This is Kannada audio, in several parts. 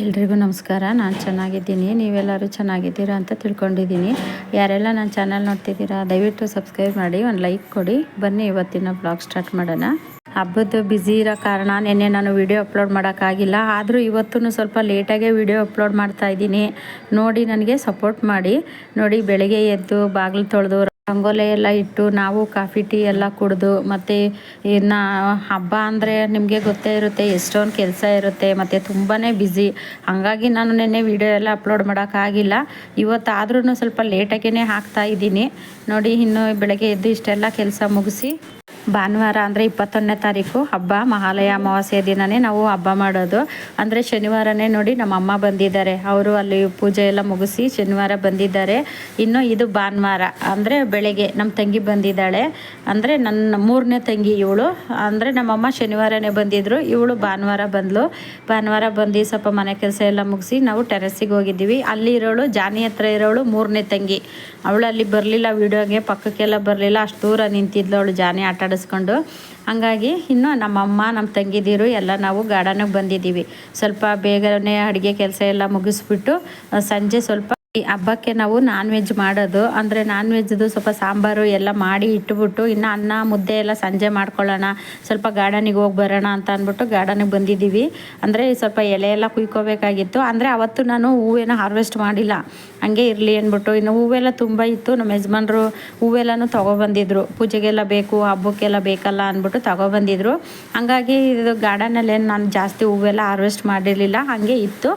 ಎಲ್ರಿಗೂ ನಮಸ್ಕಾರ. ನಾನು ಚೆನ್ನಾಗಿದ್ದೀನಿ. ನೀವೆಲ್ಲರೂ ಚೆನ್ನಾಗಿದ್ದೀರಾ ಅಂತ ತಿಳ್ಕೊಂಡಿದ್ದೀನಿ. ಯಾರೆಲ್ಲ ನನ್ನ ಚಾನಲ್ ನೋಡ್ತಿದ್ದೀರಾ, ದಯವಿಟ್ಟು ಸಬ್ಸ್ಕ್ರೈಬ್ ಮಾಡಿ, ಒಂದು ಲೈಕ್ ಕೊಡಿ. ಬನ್ನಿ ಇವತ್ತಿನ ಬ್ಲಾಗ್ ಸ್ಟಾರ್ಟ್ ಮಾಡೋಣ. ಹಬ್ಬದ ಬ್ಯುಸಿ ಇರೋ ಕಾರಣ ನಿನ್ನೆ ನಾನು ವಿಡಿಯೋ ಅಪ್ಲೋಡ್ ಮಾಡೋಕ್ಕಾಗಿಲ್ಲ. ಆದರೂ ಇವತ್ತು ಸ್ವಲ್ಪ ಲೇಟಾಗೆ ವಿಡಿಯೋ ಅಪ್ಲೋಡ್ ಮಾಡ್ತಾ ಇದ್ದೀನಿ. ನೋಡಿ ನನಗೆ ಸಪೋರ್ಟ್ ಮಾಡಿ. ನೋಡಿ ಬೆಳಗ್ಗೆ ಎದ್ದು ಬಾಗಿಲು ತೊಳೆದು ರಂಗೋಲೆ ಎಲ್ಲ ಇಟ್ಟು ನಾವು ಕಾಫಿ, ಟೀ ಎಲ್ಲ ಕುಡಿದು ಮತ್ತು ಇನ್ನು ಹಬ್ಬ ಅಂದರೆ ನಿಮಗೆ ಗೊತ್ತೇ ಇರುತ್ತೆ, ಎಷ್ಟೊಂದು ಕೆಲಸ ಇರುತ್ತೆ, ಮತ್ತು ತುಂಬಾ ಬ್ಯುಸಿ ಹಾಗಾಗಿ ನಾನು ನಿನ್ನೆ ವಿಡಿಯೋ ಎಲ್ಲ ಅಪ್ಲೋಡ್ ಮಾಡೋಕ್ಕಾಗಿಲ್ಲ ಇವತ್ತಾದ್ರೂ ಸ್ವಲ್ಪ ಲೇಟಾಗೇ ಹಾಕ್ತಾ ಇದ್ದೀನಿ. ನೋಡಿ, ಇನ್ನು ಬೆಳಗ್ಗೆ ಎದ್ದು ಇಷ್ಟೆಲ್ಲ ಕೆಲಸ ಮುಗಿಸಿ ಭಾನುವಾರ ಅಂದರೆ ಇಪ್ಪತ್ತೊಂದನೇ ತಾರೀಕು ಹಬ್ಬ, ಮಹಾಲಯ ಅಮಾವಾಸ್ಯ ದಿನವೇ ನಾವು ಹಬ್ಬ ಮಾಡೋದು. ಅಂದರೆ ಶನಿವಾರನೇ ನೋಡಿ ನಮ್ಮ ಅಮ್ಮ ಬಂದಿದ್ದಾರೆ. ಅವರು ಅಲ್ಲಿ ಪೂಜೆ ಎಲ್ಲ ಮುಗಿಸಿ ಶನಿವಾರ ಬಂದಿದ್ದಾರೆ. ಇನ್ನು ಇದು ಭಾನುವಾರ, ಅಂದರೆ ಬೆಳಗ್ಗೆ ನಮ್ಮ ತಂಗಿ ಬಂದಿದ್ದಾಳೆ. ಅಂದರೆ ನನ್ನ ಮೂರನೇ ತಂಗಿ ಇವಳು. ಅಂದರೆ ನಮ್ಮಮ್ಮ ಶನಿವಾರನೇ ಬಂದಿದ್ದರು ಇವಳು ಭಾನುವಾರ ಬಂದಳು ಭಾನುವಾರ ಬಂದು ಸ್ವಲ್ಪ ಮನೆ ಕೆಲಸ ಎಲ್ಲ ಮುಗಿಸಿ ನಾವು ಟೆರೆಸ್ಸಿಗೆ ಹೋಗಿದ್ದೀವಿ. ಅಲ್ಲಿ ಇರೋಳು, ಜಾನಿ ಹತ್ರ ಇರೋಳು ಮೂರನೇ ತಂಗಿ. ಅವಳು ಅಲ್ಲಿ ಬರಲಿಲ್ಲ, ವಿಡಿಯೋಗೆ ಪಕ್ಕಕ್ಕೆಲ್ಲ ಬರಲಿಲ್ಲ. ಅಷ್ಟು ದೂರ ನಿಂತಿದ್ಲು ಅವಳು ಜಾನಿ ಆಟ ಆಡಿಸ್ಕೊಂಡು ಹಾಗಾಗಿ ಇನ್ನು ನಮ್ಮಮ್ಮ ನಮ್ಮ ತಂಗಿದಿರು ಎಲ್ಲ ನಾವು ಗಾರ್ಡನಿಗೆ ಬಂದಿದ್ದೀವಿ. ಸ್ವಲ್ಪ ಬೇಗನೆ ಅಡುಗೆ ಕೆಲಸ ಎಲ್ಲ ಮುಗಿಸ್ಬಿಟ್ಟು ಸಂಜೆ ಸ್ವಲ್ಪ ಈ ಹಬ್ಬಕ್ಕೆ ನಾವು ನಾನ್ ವೆಜ್ ಮಾಡೋದು. ಅಂದರೆ ನಾನ್ ವೆಜ್ದು ಸ್ವಲ್ಪ ಸಾಂಬಾರು ಎಲ್ಲ ಮಾಡಿ ಇಟ್ಬಿಟ್ಟು ಇನ್ನು ಅನ್ನ, ಮುದ್ದೆ ಎಲ್ಲ ಸಂಜೆ ಮಾಡ್ಕೊಳ್ಳೋಣ. ಸ್ವಲ್ಪ ಗಾರ್ಡನಿಗೆ ಹೋಗಿ ಬರೋಣ ಅಂತ ಅಂದ್ಬಿಟ್ಟು ಗಾರ್ಡನಿಗೆ ಬಂದಿದ್ದೀವಿ. ಅಂದರೆ ಸ್ವಲ್ಪ ಎಲೆ ಎಲ್ಲ ಕುಯ್ಕೋಬೇಕಾಗಿತ್ತು. ಅಂದರೆ ಅವತ್ತು ನಾನು ಹೂವೇನ ಹಾರ್ವೆಸ್ಟ್ ಮಾಡಿಲ್ಲ. ಹಂಗೆ ಇರಲಿ ಅಂದ್ಬಿಟ್ಟು ಇನ್ನು ಹೂವೆಲ್ಲ ತುಂಬ ಇತ್ತು. ನಮ್ಮ ಯಜಮಾನ್ರು ಹೂವೆಲ್ಲನೂ ತೊಗೊಬಂದಿದ್ರು. ಪೂಜೆಗೆಲ್ಲ ಬೇಕು, ಹಬ್ಬಕ್ಕೆಲ್ಲ ಬೇಕಲ್ಲ ಅಂದ್ಬಿಟ್ಟು ತೊಗೊಬಂದಿದ್ರು. ಹಂಗಾಗಿ ಇದು ಗಾರ್ಡನಲ್ಲಿ ನಾನು ಜಾಸ್ತಿ ಹೂವೆಲ್ಲ ಹಾರ್ವೆಸ್ಟ್ ಮಾಡಿರಲಿಲ್ಲ. ಹಾಗೆ ಇತ್ತು.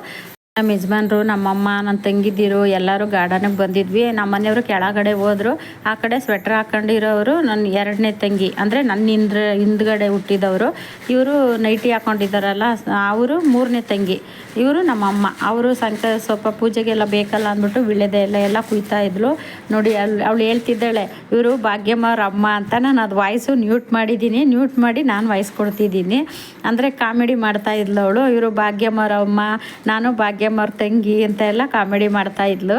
ನಮ್ಮ ಯಜಮಾನ್ರು ನಮ್ಮಮ್ಮ ನನ್ನ ತಂಗಿದ್ದಿರು ಎಲ್ಲರೂ ಗಾರ್ಡನಿಗೆ ಬಂದಿದ್ವಿ. ನಮ್ಮ ಮನೆಯವರು ಕೆಳಗಡೆ ಹೋದ್ರು. ಆ ಕಡೆ ಸ್ವೆಟ್ರ್ ಹಾಕೊಂಡಿರೋರು ನನ್ನ ಎರಡನೇ ತಂಗಿ, ಅಂದರೆ ನನ್ನ ಹಿಂದ್ರ, ಹಿಂದ್ಗಡೆ ಹುಟ್ಟಿದವರು. ಇವರು ನೈಟಿ ಹಾಕೊಂಡಿದ್ದಾರಲ್ಲ, ಅವರು ಮೂರನೇ ತಂಗಿ. ಇವರು ನಮ್ಮಮ್ಮ ಅವರು ಸಂಕ, ಸ್ವಲ್ಪ ಪೂಜೆಗೆಲ್ಲ ಬೇಕಲ್ಲ ಅಂದ್ಬಿಟ್ಟು ವಿಳೆದೆ ಎಲ್ಲ ಎಲ್ಲ ಕುಯ್ತಾ ಇದ್ಲು. ನೋಡಿ ಅಲ್ಲಿ ಅವಳು ಹೇಳ್ತಿದ್ದಾಳೆ, ಇವರು ಭಾಗ್ಯಮ್ಮವ್ರ ಅಮ್ಮ ಅಂತ ನಾನು ಅದು ವಾಯ್ಸು ನ್ಯೂಟ್ ಮಾಡಿದ್ದೀನಿ. ನ್ಯೂಟ್ ಮಾಡಿ ನಾನು ವಾಯ್ಸ್ ಕೊಡ್ತಿದ್ದೀನಿ. ಅಂದರೆ ಕಾಮಿಡಿ ಮಾಡ್ತಾ ಇದ್ಲು ಅವಳು. ಇವರು ಭಾಗ್ಯಮ್ಮವ್ರ ಅಮ್ಮ, ನಾನು ಭಾಗ್ಯ ಭಾಗ್ಯಮ್ಮವ್ರ ತಂಗಿ ಅಂತ ಎಲ್ಲ ಕಾಮಿಡಿ ಮಾಡ್ತಾ ಇದ್ಲು.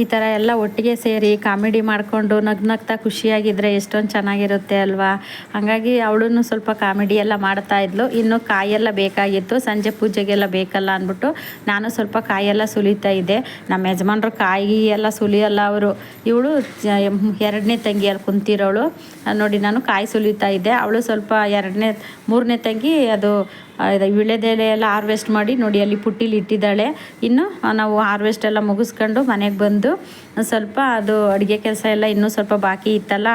ಈ ಥರ ಎಲ್ಲ ಒಟ್ಟಿಗೆ ಸೇರಿ ಕಾಮಿಡಿ ಮಾಡಿಕೊಂಡು ನಗ್ನಗ್ತಾ ಖುಷಿಯಾಗಿದ್ದರೆ ಎಷ್ಟೊಂದು ಚೆನ್ನಾಗಿರುತ್ತೆ ಅಲ್ವಾ? ಹಾಗಾಗಿ ಅವಳು ಸ್ವಲ್ಪ ಕಾಮಿಡಿ ಎಲ್ಲ ಮಾಡ್ತಾ ಇದ್ಲು. ಇನ್ನು ಕಾಯೆಲ್ಲ ಬೇಕಾಗಿತ್ತು. ಸಂಜೆ ಪೂಜೆಗೆಲ್ಲ ಬೇಕಲ್ಲ ಅಂದ್ಬಿಟ್ಟು ನಾನು ಸ್ವಲ್ಪ ಕಾಯೆಲ್ಲ ಸುಲಿತಾ ಇದ್ದೆ. ನಮ್ಮ ಯಜಮಾನ್ರು ಕಾಯಿ ಎಲ್ಲ ಸುಲಿಯಲ್ಲ ಅವರು. ಇವಳು ಎರಡನೇ ತಂಗಿಯಲ್ಲಿ ಕುಂತಿರೋಳು. ನೋಡಿ, ನಾನು ಕಾಯಿ ಸುಲಿತಾ ಇದ್ದೆ. ಅವಳು ಸ್ವಲ್ಪ ಎರಡನೇ, ಮೂರನೇ ತಂಗಿ ಅದು ವಿಳೆದೆಲೆ ಎಲ್ಲ ಹಾರ್ವೆಸ್ಟ್ ಮಾಡಿ ನೋಡಿ ಅಲ್ಲಿ ಪುಟ್ಟಿಲಿ ಇಟ್ಟಿದ್ದಾಳೆ. ಇನ್ನು ನಾವು ಹಾರ್ವೆಸ್ಟ್ ಎಲ್ಲ ಮುಗಿಸ್ಕೊಂಡು ಮನೆಗೆ ಬಂದು ಸ್ವಲ್ಪ ಅದು ಅಡುಗೆ ಕೆಲಸ ಎಲ್ಲ ಇನ್ನೂ ಸ್ವಲ್ಪ ಬಾಕಿ ಇತ್ತಲ್ಲ,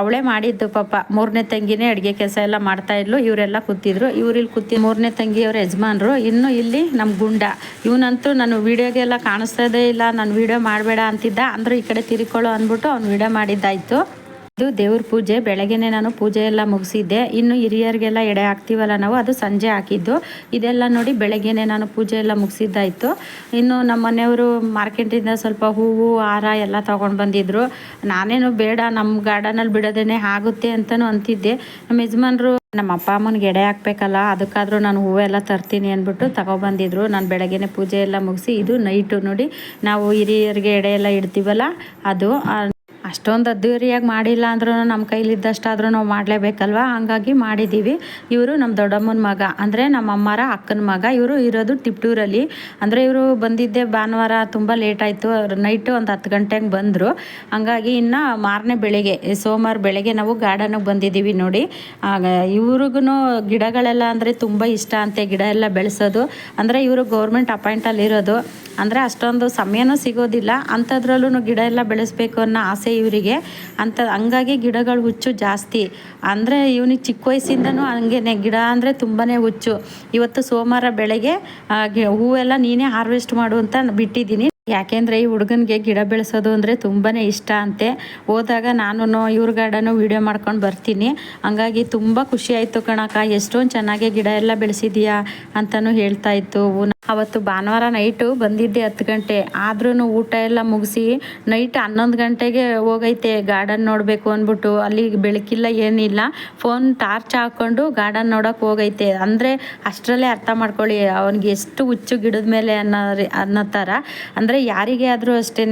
ಅವಳೇ ಮಾಡಿದ್ದು ಪಾಪ. ಮೂರನೇ ತಂಗಿನೇ ಅಡುಗೆ ಕೆಲಸ ಎಲ್ಲ ಮಾಡ್ತಾಯಿದ್ಲು ಇವರೆಲ್ಲ ಕೂತಿದ್ರು. ಇವ್ರಿಲ್ಲಿ ಕೂತಿ ಮೂರನೇ ತಂಗಿಯವ್ರ ಯಜಮಾನ್ರು. ಇನ್ನು ಇಲ್ಲಿ ನಮ್ಮ ಗುಂಡ. ಇವನಂತೂ ನಾನು ವೀಡಿಯೋಗೆಲ್ಲ ಕಾಣಿಸ್ತದೇ ಇಲ್ಲ. ನಾನು ವೀಡಿಯೋ ಮಾಡಬೇಡ ಅಂತಿದ್ದ. ಅಂದ್ರೆ ಈ ಕಡೆ ತಿರ್ಕೊಳ್ಳೋ ಅಂದ್ಬಿಟ್ಟು ಅವ್ನು ವೀಡಿಯೋ ಮಾಡಿದ್ದಾಯಿತು. ಇದು ದೇವ್ರ ಪೂಜೆ. ಬೆಳಗ್ಗೆನೆ ನಾನು ಪೂಜೆ ಎಲ್ಲ ಮುಗಿಸಿದ್ದೆ. ಇನ್ನು ಹಿರಿಯರಿಗೆಲ್ಲ ಎಡೆ ಹಾಕ್ತೀವಲ್ಲ ನಾವು, ಅದು ಸಂಜೆ ಹಾಕಿದ್ದು. ಇದೆಲ್ಲ ನೋಡಿ ಬೆಳಗ್ಗೆನೆ ನಾನು ಪೂಜೆ ಎಲ್ಲ ಮುಗಿಸಿದ್ದಾಯಿತು. ಇನ್ನು ನಮ್ಮ ಮನೆಯವರು ಮಾರ್ಕೆಟಿಂದ ಸ್ವಲ್ಪ ಹೂವು, ಹಾರ ಎಲ್ಲ ತೊಗೊಂಡು ಬಂದಿದ್ರು. ನಾನೇನು ಬೇಡ ನಮ್ಮ ಗಾರ್ಡನಲ್ಲಿ ಬಿಡೋದೇನೆ ಆಗುತ್ತೆ ಅಂತಲೂ ಅಂತಿದ್ದೆ. ನಮ್ಮ ಯಜಮಾನರು, ನಮ್ಮ ಅಪ್ಪ ಅಮ್ಮನಿಗೆ ಎಡೆ ಹಾಕ್ಬೇಕಲ್ಲ, ಅದಕ್ಕಾದರೂ ನಾನು ಹೂವೆಲ್ಲ ತರ್ತೀನಿ ಅಂದ್ಬಿಟ್ಟು ತಗೊಬಂದಿದ್ರು. ನಾನು ಬೆಳಗ್ಗೆನೆ ಪೂಜೆ ಎಲ್ಲ ಮುಗಿಸಿ, ಇದು ನೈಟು ನೋಡಿ ನಾವು ಹಿರಿಯರಿಗೆ ಎಡೆ ಎಲ್ಲ ಇಡ್ತೀವಲ್ಲ, ಅದು ಅಷ್ಟೊಂದು ಅದ್ದೂರಿಯಾಗಿ ಮಾಡಿಲ್ಲ ಅಂದ್ರೂ ನಮ್ಮ ಕೈಲಿದ್ದಷ್ಟಾದರೂ ನಾವು ಮಾಡಲೇಬೇಕಲ್ವ? ಹಾಗಾಗಿ ಮಾಡಿದ್ದೀವಿ ಇವರು ನಮ್ಮ ದೊಡ್ಡಮ್ಮನ ಮಗ, ಅಂದರೆ ನಮ್ಮ ಅಮ್ಮರ ಅಕ್ಕನ ಮಗ. ಇವರು ಇರೋದು ತಿಪ್ಟೂರಲ್ಲಿ. ಅಂದರೆ ಇವರು ಬಂದಿದ್ದೆ ಭಾನುವಾರ ತುಂಬ ಲೇಟ್ ಆಯಿತು. ನೈಟು ಒಂದು ಹತ್ತು ಗಂಟೆಗೆ ಬಂದರು. ಹಂಗಾಗಿ ಇನ್ನು ಮಾರನೇ ಬೆಳಗ್ಗೆ, ಸೋಮವಾರ ಬೆಳಗ್ಗೆ ನಾವು ಗಾರ್ಡನಿಗೆ ಬಂದಿದ್ದೀವಿ ನೋಡಿ. ಆಗ ಇವ್ರಿಗೂ ಗಿಡಗಳೆಲ್ಲ ಅಂದರೆ ತುಂಬ ಇಷ್ಟ ಅಂತೆ, ಗಿಡ ಎಲ್ಲ ಬೆಳೆಸೋದು. ಅಂದರೆ ಇವರು ಗೌರ್ಮೆಂಟ್ ಅಪಾಯಿಂಟಲ್ಲಿರೋದು ಅಂದರೆ ಅಷ್ಟೊಂದು ಸಮಯನೂ ಸಿಗೋದಿಲ್ಲ. ಅಂಥದ್ರಲ್ಲೂ ಗಿಡ ಎಲ್ಲ ಬೆಳೆಸ್ಬೇಕು ಅನ್ನೋ ಆಸೆ ಇವರಿಗೆ ಅಂತ ಹಂಗಾಗಿ ಗಿಡಗಳು ಹುಚ್ಚು ಜಾಸ್ತಿ. ಅಂದರೆ ಇವನಿಗೆ ಚಿಕ್ಕ ವಯಸ್ಸಿಂದನೂ ಹಂಗೇನೆ. ಗಿಡ ಅಂದರೆ ತುಂಬಾ ಹುಚ್ಚು. ಇವತ್ತು ಸೋಮವಾರ ಬೆಳಗ್ಗೆ ಹೂವೆಲ್ಲ ನೀನೇ ಹಾರ್ವೆಸ್ಟ್ ಮಾಡು ಅಂತ ಬಿಟ್ಟಿದ್ದೀನಿ. ಯಾಕೆಂದರೆ ಈ ಹುಡುಗನಿಗೆ ಗಿಡ ಬೆಳೆಸೋದು ಅಂದರೆ ತುಂಬಾ ಇಷ್ಟ ಅಂತೆ. ಹೋದಾಗ ನಾನು ಇವ್ರ ಗಾರ್ಡನು ವೀಡಿಯೋ ಮಾಡ್ಕೊಂಡು ಬರ್ತೀನಿ. ಹಂಗಾಗಿ ತುಂಬ ಖುಷಿ ಆಯಿತು ಕಣಕ್ಕ. ಎಷ್ಟೊಂದು ಚೆನ್ನಾಗಿ ಗಿಡ ಎಲ್ಲ ಬೆಳೆಸಿದೀಯಾ ಅಂತಲೂ ಹೇಳ್ತಾ ಇತ್ತು. ಅವತ್ತು ಭಾನುವಾರ ನೈಟು ಬಂದಿದ್ದೆ ಹತ್ತು ಗಂಟೆ. ಆದ್ರೂ ಊಟ ಎಲ್ಲ ಮುಗಿಸಿ ನೈಟ್ ಹನ್ನೊಂದು ಗಂಟೆಗೆ ಹೋಗೈತೆ ಗಾರ್ಡನ್ ನೋಡಬೇಕು ಅಂದ್ಬಿಟ್ಟು. ಅಲ್ಲಿ ಬೆಳಕಿಲ್ಲ ಏನಿಲ್ಲ. ಫೋನ್ ಟಾರ್ಚ್ ಹಾಕ್ಕೊಂಡು ಗಾರ್ಡನ್ ನೋಡೋಕೆ ಹೋಗೈತೆ. ಅಂದರೆ ಅಷ್ಟರಲ್ಲೇ ಅರ್ಥ ಮಾಡ್ಕೊಳ್ಳಿ. ಅವನಿಗೆ ಎಷ್ಟು ಹುಚ್ಚು ಗಿಡದ ಮೇಲೆ ಅನ್ನೋ ಅನ್ನೋ ಥರ ಅಂದರೆ ಯಾರಿಗೇ ಆದರೂ ಅಷ್ಟೇ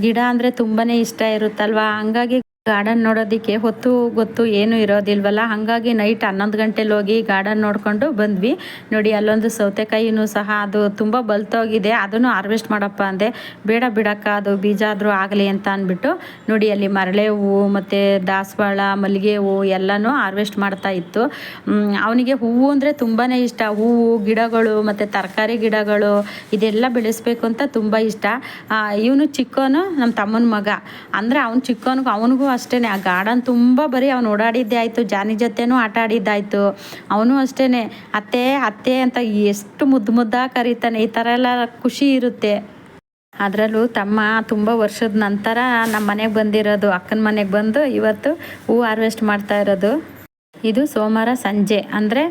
ಗಿಡ ಅಂದರೆ ತುಂಬಾ ಇಷ್ಟ ಇರುತ್ತಲ್ವಾ? ಹಂಗಾಗಿ ಗಾರ್ಡನ್ ನೋಡೋದಕ್ಕೆ ಹೊತ್ತು ಗೊತ್ತು ಏನು ಇರೋದಿಲ್ವಲ್ಲ. ಹಾಗಾಗಿ ನೈಟ್ ಹನ್ನೊಂದು ಗಂಟೆಲಿ ಹೋಗಿ ಗಾರ್ಡನ್ ನೋಡಿಕೊಂಡು ಬಂದ್ವಿ. ನೋಡಿ, ಅಲ್ಲೊಂದು ಸೌತೆಕಾಯಿನೂ ಸಹ ಅದು ತುಂಬ ಬಲ್ತೋಗಿದೆ. ಅದನ್ನು ಹಾರ್ವೆಸ್ಟ್ ಮಾಡಪ್ಪ ಅಂದೆ. ಬೇಡ ಬಿಡಕ್ಕ, ಅದು ಬೀಜ ಆದರೂ ಆಗಲಿ ಅಂತ ಅಂದ್ಬಿಟ್ಟು ನೋಡಿ, ಅಲ್ಲಿ ಮರಳೆ ಹೂವು ಮತ್ತು ದಾಸವಾಳ, ಮಲ್ಲಿಗೆ ಹೂವು ಎಲ್ಲನೂ ಹಾರ್ವೆಸ್ಟ್ ಮಾಡ್ತಾ ಇತ್ತು. ಅವನಿಗೆ ಹೂವು ಅಂದರೆ ತುಂಬಾ ಇಷ್ಟ. ಹೂವು, ಗಿಡಗಳು ಮತ್ತು ತರಕಾರಿ ಗಿಡಗಳು ಇದೆಲ್ಲ ಬೆಳೆಸಬೇಕು ಅಂತ ತುಂಬ ಇಷ್ಟ. ಇವನು ಚಿಕ್ಕವನು ನಮ್ಮ ತಮ್ಮನ ಮಗ. ಅಂದರೆ ಅವ್ನು ಚಿಕ್ಕವನಿಗೂ ಅವನಿಗೂ ಅಷ್ಟೇ ಆ ಗಾರ್ಡನ್ ತುಂಬ ಬರೀ ಅವ್ನು ಓಡಾಡಿದ್ದೇ ಆಯಿತು, ಜಾನಿ ಜೊತೆನೂ ಆಟ ಆಡಿದ್ದಾಯಿತು. ಅವನು ಅಷ್ಟೇ ಅತ್ತೆ ಅತ್ತೆ ಅಂತ ಎಷ್ಟು ಮುದ್ದು ಮುದ್ದಾಗಿ ಕರೀತಾನೆ. ಈ ಥರ ಎಲ್ಲ ಖುಷಿ ಇರುತ್ತೆ. ಅದರಲ್ಲೂ ತಮ್ಮ ತುಂಬ ವರ್ಷದ ನಂತರ ನಮ್ಮ ಮನೆಗೆ ಬಂದಿರೋದು, ಅಕ್ಕನ ಮನೆಗೆ ಬಂದು ಇವತ್ತು ಹೂ ಹಾರ್ವೆಸ್ಟ್ ಮಾಡ್ತಾ ಇರೋದು. ಇದು ಸೋಮವಾರ ಸಂಜೆ. ಅಂದರೆ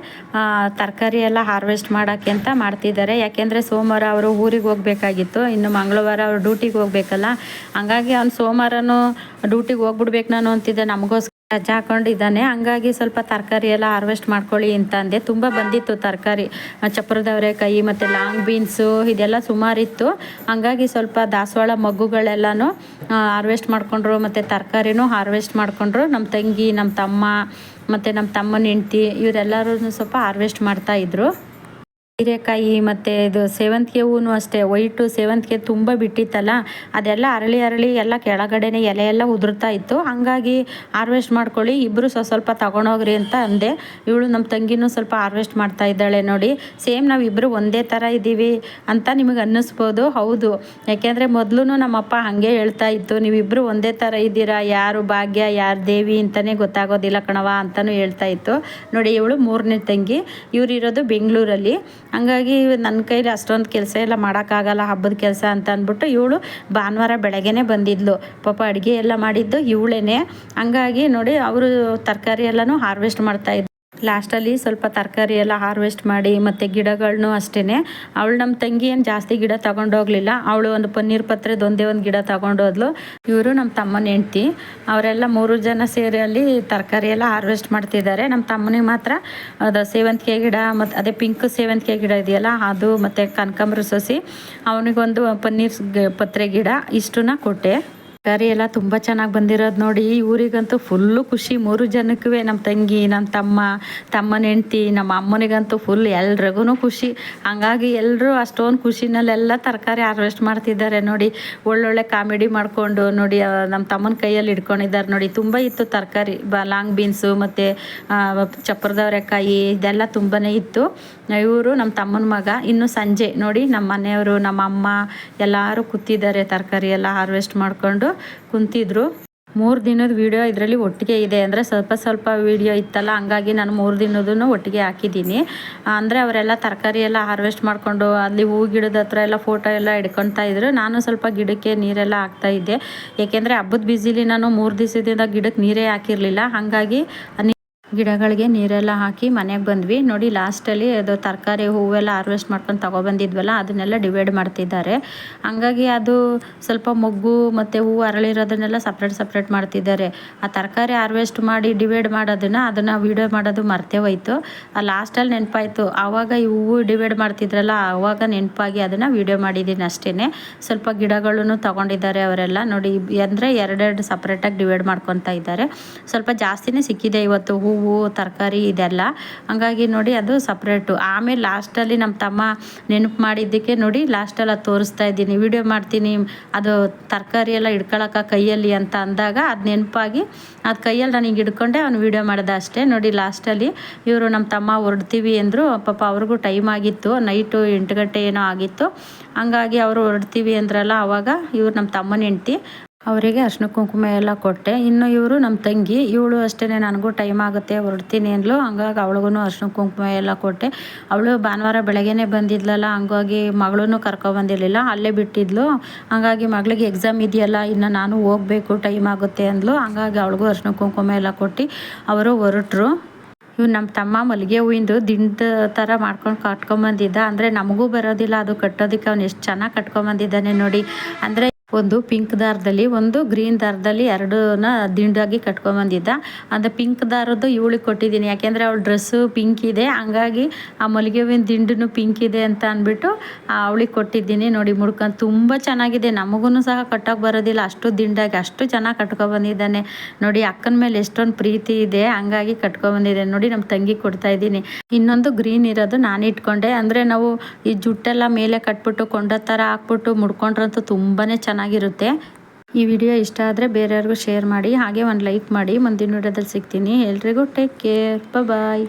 ತರಕಾರಿ ಎಲ್ಲ ಹಾರ್ವೆಸ್ಟ್ ಮಾಡೋಕ್ಕೆ ಅಂತ ಮಾಡ್ತಿದ್ದಾರೆ. ಯಾಕೆಂದರೆ ಸೋಮವಾರ ಅವರು ಊರಿಗೆ ಹೋಗಬೇಕಾಗಿತ್ತು. ಇನ್ನು ಮಂಗಳವಾರ ಅವರು ಡ್ಯೂಟಿಗೆ ಹೋಗ್ಬೇಕಲ್ಲ. ಹಂಗಾಗಿ ಅವ್ನು ಸೋಮವಾರನೂ ಡ್ಯೂಟಿಗೆ ಹೋಗ್ಬಿಡ್ಬೇಕು ನಾನು ಅಂತಿದ್ದೆ. ನಮಗೋಸ್ಕರ ರಜಾ ಹಾಕೊಂಡಿದ್ದಾನೆ. ಹಂಗಾಗಿ ಸ್ವಲ್ಪ ತರಕಾರಿ ಎಲ್ಲ ಹಾರ್ವೆಸ್ಟ್ ಮಾಡ್ಕೊಳ್ಳಿ ಅಂತ ಅಂದೆ. ತುಂಬ ಬಂದಿತ್ತು ತರಕಾರಿ. ಕೈ ಮತ್ತು ಲಾಂಗ್ ಬೀನ್ಸು ಇದೆಲ್ಲ ಸುಮಾರಿತ್ತು ಹಂಗಾಗಿ ಸ್ವಲ್ಪ ದಾಸವಾಳ ಮಗ್ಗುಗಳೆಲ್ಲನೂ ಹಾರ್ವೆಸ್ಟ್ ಮಾಡಿಕೊಂಡ್ರು ಮತ್ತು ತರಕಾರಿನೂ ಹಾರ್ವೆಸ್ಟ್ ಮಾಡಿಕೊಂಡ್ರು. ನಮ್ಮ ತಂಗಿ ನಮ್ಮ ತಮ್ಮ ಮತ್ತು ನಮ್ಮ ತಮ್ಮನ ಹೆಂಡ್ತಿ ಇವರೆಲ್ಲರೂ ಸ್ವಲ್ಪ ಹಾರ್ವೆಸ್ಟ್ ಮಾಡ್ತಾಯಿದ್ರು ಹೀರೆಕಾಯಿ ಮತ್ತು ಇದು ಸೇವಂತಿಗೆ ಹೂವು ಅಷ್ಟೇ ವೈಟು ಸೇವಂತಿಗೆ ತುಂಬ ಬಿಟ್ಟಿತ್ತಲ್ಲ, ಅದೆಲ್ಲ ಅರಳಿ ಅರಳಿ ಎಲ್ಲ ಕೆಳಗಡೆನೆ ಎಲೆ ಎಲ್ಲ ಉದುರ್ತಾ ಇತ್ತು. ಹಾಗಾಗಿ ಹಾರ್ವೆಸ್ಟ್ ಮಾಡ್ಕೊಳ್ಳಿ ಇಬ್ಬರು ಸ್ವಲ್ಪ ಸ್ವಲ್ಪ ತಗೊಂಡೋಗ್ರಿ ಅಂತ ಅಂದೆ. ಇವಳು ನಮ್ಮ ತಂಗಿನೂ ಸ್ವಲ್ಪ ಹಾರ್ವೆಸ್ಟ್ ಮಾಡ್ತಾ ಇದ್ದಾಳೆ ನೋಡಿ. ಸೇಮ್ ನಾವು ಒಂದೇ ಥರ ಇದ್ದೀವಿ ಅಂತ ನಿಮಗೆ ಅನ್ನಿಸ್ಬೋದು. ಹೌದು. ಯಾಕೆಂದರೆ ಮೊದಲು ನಮ್ಮಪ್ಪ ಹಾಗೆ ಹೇಳ್ತಾ ಇತ್ತು ನೀವಿಬ್ಬರು ಒಂದೇ ಥರ ಇದ್ದೀರಾ, ಯಾರು ಭಾಗ್ಯ, ಯಾರು ದೇವಿ ಅಂತಲೇ ಗೊತ್ತಾಗೋದಿಲ್ಲ ಕಣವ ಅಂತಲೂ ಹೇಳ್ತಾ ಇತ್ತು. ನೋಡಿ, ಇವಳು ಮೂರನೇ ತಂಗಿ. ಇವರಿರೋದು ಬೆಂಗಳೂರಲ್ಲಿ. ಹಂಗಾಗಿ ನನ್ನ ಕೈಲಿ ಅಷ್ಟೊಂದು ಕೆಲಸ ಎಲ್ಲ ಮಾಡೋಕ್ಕಾಗಲ್ಲ, ಹಬ್ಬದ ಕೆಲಸ ಅಂತ ಅಂದ್ಬಿಟ್ಟು ಇವಳು ಭಾನುವಾರ ಬೆಳಗ್ಗೆನೇ ಬಂದಿದ್ಲು. ಪಾಪ ಅಡುಗೆ ಎಲ್ಲ ಮಾಡಿದ್ದು ಇವಳೇನೆ. ಹಂಗಾಗಿ ನೋಡಿ, ಅವರು ತರಕಾರಿ ಎಲ್ಲನೂ ಹಾರ್ವೆಸ್ಟ್ ಮಾಡ್ತಾಯಿದ್ರು ಲಾಸ್ಟಲ್ಲಿ ಸ್ವಲ್ಪ ತರಕಾರಿ ಎಲ್ಲ ಹಾರ್ವೆಸ್ಟ್ ಮಾಡಿ ಮತ್ತು ಗಿಡಗಳನ್ನು ಅಷ್ಟೇ ಅವಳು ನಮ್ಮ ತಂಗಿ ಏನು ಜಾಸ್ತಿ ಗಿಡ ತಗೊಂಡೋಗ್ಲಿಲ್ಲ ಅವಳು ಒಂದು ಪನ್ನೀರ್ ಪತ್ರದ ಒಂದೇ ಒಂದು ಗಿಡ ತಗೊಂಡೋದ್ಲು ಇವರು ನಮ್ಮ ತಮ್ಮನ ಹೆಂಡ್ತಿ. ಅವರೆಲ್ಲ ಮೂರು ಜನ ಸೇರಿ ಅಲ್ಲಿ ತರಕಾರಿ ಎಲ್ಲ ಹಾರ್ವೆಸ್ಟ್ ಮಾಡ್ತಿದ್ದಾರೆ. ನಮ್ಮ ತಮ್ಮನಿಗೆ ಮಾತ್ರ ಅದು ಸೇವಂತಿಗೆ ಗಿಡ ಮತ್ತು ಅದೇ ಪಿಂಕ್ ಸೇವಂತಿಗೆ ಗಿಡ ಇದೆಯಲ್ಲ, ಅದು ಮತ್ತು ಕನಕಾಂಬ್ರ ಸಸಿ, ಅವನಿಗೊಂದು ಪನ್ನೀರ್ ಪತ್ರೆ ಗಿಡ ಇಷ್ಟನ್ನ ಕೊಟ್ಟೆ. ತರಕಾರಿ ಎಲ್ಲ ತುಂಬ ಚೆನ್ನಾಗಿ ಬಂದಿರೋದು ನೋಡಿ. ಊರಿಗಂತೂ ಫುಲ್ಲು ಖುಷಿ. ಮೂರು ಜನಕ್ಕೂ ನಮ್ಮ ತಂಗಿ ನಮ್ಮ ತಮ್ಮ, ತಮ್ಮನ ಹೆಂಡ್ತಿ, ನಮ್ಮ ಅಮ್ಮನಿಗಂತೂ ಫುಲ್ ಎಲ್ರಿಗೂ ಖುಷಿ. ಹಂಗಾಗಿ ಎಲ್ಲರೂ ಅಷ್ಟೊಂದು ಖುಷಿನಲ್ಲೆಲ್ಲ ತರಕಾರಿ ಹಾರ್ವೆಸ್ಟ್ ಮಾಡ್ತಿದ್ದಾರೆ ನೋಡಿ. ಒಳ್ಳೊಳ್ಳೆ ಕಾಮಿಡಿ ಮಾಡಿಕೊಂಡು ನೋಡಿ ನಮ್ಮ ತಮ್ಮನ ಕೈಯಲ್ಲಿ ಇಟ್ಕೊಂಡಿದ್ದಾರೆ ನೋಡಿ. ತುಂಬ ಇತ್ತು ತರಕಾರಿ. ಬ, ಲಾಂಗ್ ಬೀನ್ಸು ಮತ್ತು ಚಪ್ಪರದವರೆಕಾಯಿ ಇದೆಲ್ಲ ತುಂಬಾ ಇತ್ತು. ಇವರು ನಮ್ಮ ತಮ್ಮನ ಮಗ. ಇನ್ನು ಸಂಜೆ ನೋಡಿ ನಮ್ಮ ಮನೆಯವರು, ನಮ್ಮ ಅಮ್ಮ ಎಲ್ಲರೂ ಕೂತಿದ್ದಾರೆ ತರಕಾರಿ ಎಲ್ಲ ಹಾರ್ವೆಸ್ಟ್ ಮಾಡಿಕೊಂಡು. ಕುಂತಿದ್ರು. ಮೂರು ದಿನದ ವಿಡಿಯೋ ಇದರಲ್ಲಿ ಒಟ್ಟಿಗೆ ಇದೆ. ಅಂದರೆ ಸ್ವಲ್ಪ ಸ್ವಲ್ಪ ವಿಡಿಯೋ ಇತ್ತಲ್ಲ, ಹಂಗಾಗಿ ನಾನು ಮೂರು ದಿನದೂ ಒಟ್ಟಿಗೆ ಹಾಕಿದ್ದೀನಿ. ಅಂದರೆ ಅವರೆಲ್ಲ ತರಕಾರಿ ಎಲ್ಲ ಹಾರ್ವೆಸ್ಟ್ ಮಾಡಿಕೊಂಡು ಅಲ್ಲಿ ಹೂ ಗಿಡದ ಹತ್ರ ಎಲ್ಲ ಫೋಟೋ ಎಲ್ಲ ಹಿಡ್ಕೊತಾ ಇದ್ರು. ನಾನು ಸ್ವಲ್ಪ ಗಿಡಕ್ಕೆ ನೀರೆಲ್ಲ ಹಾಕ್ತಾ ಇದ್ದೆ. ಏಕೆಂದರೆ ಹಬ್ಬದ ಬಿಸಿಲಿ ನಾನು ಮೂರು ದಿವಸದಿಂದ ಗಿಡಕ್ಕೆ ನೀರೇ ಹಾಕಿರಲಿಲ್ಲ. ಹಾಗಾಗಿ ಗಿಡಗಳಿಗೆ ನೀರೆಲ್ಲ ಹಾಕಿ ಮನೆಗೆ ಬಂದ್ವಿ. ನೋಡಿ ಲಾಸ್ಟಲ್ಲಿ ಅದು ತರಕಾರಿ ಹೂವೆಲ್ಲ ಹಾರ್ವೆಸ್ಟ್ ಮಾಡ್ಕೊಂಡು ತೊಗೊಬಂದಿದ್ವಲ್ಲ, ಅದನ್ನೆಲ್ಲ ಡಿವೈಡ್ ಮಾಡ್ತಿದ್ದಾರೆ. ಹಂಗಾಗಿ ಅದು ಸ್ವಲ್ಪ ಮೊಗ್ಗು ಮತ್ತು ಹೂವು ಅರಳಿರೋದನ್ನೆಲ್ಲ ಸಪ್ರೇಟ್ ಸಪ್ರೇಟ್ ಮಾಡ್ತಿದ್ದಾರೆ. ಆ ತರಕಾರಿ ಹಾರ್ವೆಸ್ಟ್ ಮಾಡಿ ಡಿವೈಡ್ ಮಾಡೋದನ್ನು, ಅದನ್ನು ವೀಡಿಯೋ ಮಾಡೋದು ಮರ್ತೇ ಹೋಯ್ತು. ಆ ಲಾಸ್ಟಲ್ಲಿ ನೆನಪಾಯಿತು. ಆವಾಗ ಈ ಹೂವು ಡಿವೈಡ್ ಮಾಡ್ತಿದ್ರಲ್ಲ, ಆವಾಗ ನೆನಪಾಗಿ ಅದನ್ನು ವೀಡಿಯೋ ಮಾಡಿದ್ದೀನಿ ಅಷ್ಟೇ ಸ್ವಲ್ಪ ಗಿಡಗಳನ್ನು ತೊಗೊಂಡಿದ್ದಾರೆ ಅವರೆಲ್ಲ. ನೋಡಿ, ಅಂದರೆ ಎರಡೆರಡು ಸಪ್ರೇಟಾಗಿ ಡಿವೈಡ್ ಮಾಡ್ಕೊತಾ ಇದ್ದಾರೆ. ಸ್ವಲ್ಪ ಜಾಸ್ತಿನೇ ಸಿಕ್ಕಿದೆ ಇವತ್ತು ಹೂವು. ಹೂವು ತರಕಾರಿ ಇದೆಲ್ಲ. ಹಂಗಾಗಿ ನೋಡಿ ಅದು ಸಪ್ರೇಟು. ಆಮೇಲೆ ಲಾಸ್ಟಲ್ಲಿ ನಮ್ಮ ತಮ್ಮ ನೆನಪು ಮಾಡಿದ್ದಕ್ಕೆ ನೋಡಿ ಲಾಸ್ಟಲ್ಲಿ ಅದು ತೋರಿಸ್ತಾ ಇದ್ದೀನಿ. ವಿಡಿಯೋ ಮಾಡ್ತೀನಿ. ಅದು ತರಕಾರಿ ಎಲ್ಲ ಹಿಡ್ಕೊಳಕ ಕೈಯಲ್ಲಿ ಅಂತ ಅಂದಾಗ ಅದು ನೆನಪಾಗಿ ಅದು ಕೈಯಲ್ಲಿ ನನಗೆ ಹಿಡ್ಕೊಂಡೆ, ಅವ್ನು ವೀಡಿಯೋ ಮಾಡ್ದ ಅಷ್ಟೇ. ನೋಡಿ ಲಾಸ್ಟಲ್ಲಿ ಇವರು ನಮ್ಮ ತಮ್ಮ ಹೊರಡ್ತೀವಿ ಅಂದರು, ಪಾಪ ಅವ್ರಿಗೂ ಟೈಮ್ ಆಗಿತ್ತು. ನೈಟು ಎಂಟು ಗಂಟೆ ಏನೋ ಆಗಿತ್ತು. ಹಂಗಾಗಿ ಅವರು ಹೊರಡ್ತೀವಿ ಅಂದ್ರಲ್ಲ, ಅವಾಗ ಇವ್ರು ನಮ್ಮ ತಮ್ಮನ ಹೆಂಡ್ತಿ. ಅವರಿಗೆ ಅರ್ಶಿನ ಕುಂಕುಮ ಎಲ್ಲ ಕೊಟ್ಟೆ. ಇನ್ನು ಇವರು ನಮ್ಮ ತಂಗಿ, ಇವಳು ಅಷ್ಟೇ ನನಗೂ ಟೈಮ್ ಆಗುತ್ತೆ, ಹೊರಡ್ತೀನಿ ಅಂದ್ಲು. ಹಂಗಾಗಿ ಅವಳಿಗೂ ಅರ್ಶಿನ ಕುಂಕುಮ ಎಲ್ಲ ಕೊಟ್ಟೆ. ಅವಳು ಭಾನುವಾರ ಬೆಳಗ್ಗೆನೇ ಬಂದಿದ್ಲಲ್ಲ, ಹಂಗಾಗಿ ಮಗಳೂ ಕರ್ಕೊಬಂದಿರಲಿಲ್ಲ ಅಲ್ಲೇ ಬಿಟ್ಟಿದ್ಲು. ಹಂಗಾಗಿ ಮಗಳಿಗೆ ಎಕ್ಸಾಮ್ ಇದೆಯಲ್ಲ, ಇನ್ನು ನಾನು ಹೋಗಬೇಕು ಟೈಮ್ ಆಗುತ್ತೆ ಅಂದ್ಲು. ಹಂಗಾಗಿ ಅವಳಿಗೂ ಅರ್ಶಿನ ಕುಂಕುಮ ಎಲ್ಲ ಕೊಟ್ಟು ಅವರು ಹೊರಟ್ರು. ಇವ್ ನಮ್ಮ ತಮ್ಮ ಮಲ್ಲಿಗೆ ಹೂವಿಂದು ದಿಂಡು ಥರ ಮಾಡ್ಕೊಂಡು ಕಟ್ಕೊಂಬಂದಿದ್ದ ಅಂದರೆ ನಮಗೂ ಬರೋದಿಲ್ಲ, ಅದು ಕಟ್ಟೋದಕ್ಕೆ ಅವ್ನು ಎಷ್ಟು ಚೆನ್ನಾಗಿ ಕಟ್ಕೊಂಬಂದಿದ್ದಾನೆ ನೋಡಿ. ಅಂದರೆ ಒಂದು ಪಿಂಕ್ ದಾರದಲ್ಲಿ, ಒಂದು ಗ್ರೀನ್ ದಾರದಲ್ಲಿ ಎರಡನ್ನ ದಿಂಡಾಗಿ ಕಟ್ಕೊಂಡ್ಬಂದಿದ್ದ ಆ ಪಿಂಕ್ ದಾರದ್ದು ಇವಳಿಗೆ ಕೊಟ್ಟಿದ್ದೀನಿ. ಯಾಕೆಂದರೆ ಅವಳ ಡ್ರೆಸ್ಸು ಪಿಂಕ್ ಇದೆ. ಹಂಗಾಗಿ ಆ ಮಲ್ಲಿಗೆ ಹೂವಿನ ದಿಂಡೂ ಪಿಂಕ್ ಇದೆ ಅಂತ ಅಂದ್ಬಿಟ್ಟು ಅವಳಿಗೆ ಕೊಟ್ಟಿದ್ದೀನಿ. ನೋಡಿ, ಮುಡ್ಕೊಂಡು ತುಂಬ ಚೆನ್ನಾಗಿದೆ. ನಮಗೂ ಸಹ ಕಟ್ಟೋಕೆ ಬರೋದಿಲ್ಲ. ಅಷ್ಟು ದಿಂಡಾಗಿ ಅಷ್ಟು ಚೆನ್ನಾಗಿ ಕಟ್ಕೊಬಂದಿದ್ದಾನೆ ನೋಡಿ, ಅಕ್ಕನ ಮೇಲೆ ಎಷ್ಟೊಂದು ಪ್ರೀತಿ ಇದೆ. ಹಂಗಾಗಿ ಕಟ್ಕೊಬಂದಿದೆ ನೋಡಿ ನಮ್ಮ ತಂಗಿ ಕೊಡ್ತಾ ಇದ್ದೀನಿ. ಇನ್ನೊಂದು ಗ್ರೀನ್ ಇರೋದು ನಾನು ಇಟ್ಕೊಂಡೆ. ಅಂದರೆ ನಾವು ಈ ಜುಟ್ಟೆಲ್ಲ ಮೇಲೆ ಕಟ್ಬಿಟ್ಟು ಕೊಂಡ ಥರ ಹಾಕ್ಬಿಟ್ಟು ಮುಡ್ಕೊಂಡ್ರಂತೂ ತುಂಬಾ ಚೆನ್ನಾಗಿರುತ್ತೆ. ಈ ವಿಡಿಯೋ ಇಷ್ಟ ಆದರೆ ಬೇರೆಯವ್ರಿಗೂ ಶೇರ್ ಮಾಡಿ, ಹಾಗೆ ಒಂದು ಲೈಕ್ ಮಾಡಿ. ಮುಂದಿನ ವಿಡಿಯೋದಲ್ಲಿ ಸಿಗ್ತೀನಿ. ಎಲ್ರಿಗೂ ಟೇಕ್ ಕೇರ್. ಬಾಯ್